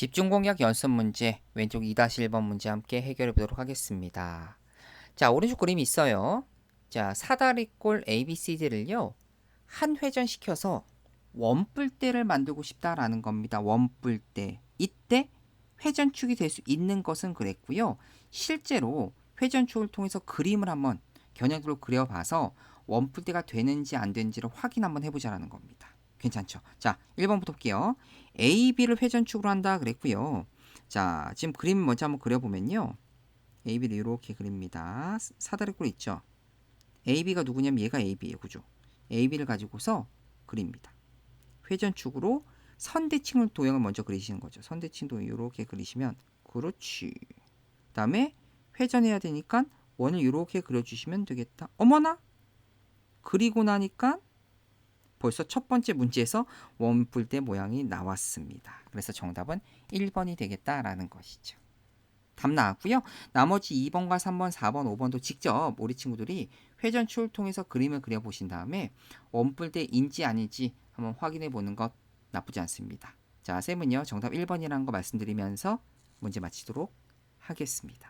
집중 공략 연습 문제 왼쪽 2-1번 문제 함께 해결해 보도록 하겠습니다. 자, 오른쪽 그림이 있어요. 자, 사다리꼴 ABCD를요. 한 회전 시켜서 원뿔대를 만들고 싶다라는 겁니다. 원뿔대. 이때 회전축이 될 수 있는 것은 그랬고요. 실제로 회전축을 통해서 그림을 한번 겨냥으로 그려봐서 원뿔대가 되는지 안 되는지를 확인 한번 해보자라는 겁니다. 괜찮죠? 자, 1번부터 볼게요. A, B를 회전축으로 한다 그랬고요. 자, 지금 그림 먼저 한번 그려보면요. A, B를 이렇게 그립니다. 사다리꼴 있죠? A, B가 누구냐면 얘가 A, B예요. 그죠? A, B를 가지고서 그립니다. 회전축으로 선대칭을 도형을 먼저 그리시는 거죠. 선대칭 도형 이렇게 그리시면 그렇지. 그다음에 회전해야 되니까 원을 이렇게 그려주시면 되겠다. 어머나 그리고 나니까 벌써 첫 번째 문제에서 원뿔대 모양이 나왔습니다. 그래서 정답은 1번이 되겠다라는 것이죠. 답 나왔고요. 나머지 2번과 3번, 4번, 5번도 직접 우리 친구들이 회전축을 통해서 그림을 그려보신 다음에 원뿔대인지 아닌지 한번 확인해 보는 것 나쁘지 않습니다. 자, 쌤은요. 정답 1번이라는 거 말씀드리면서 문제 마치도록 하겠습니다.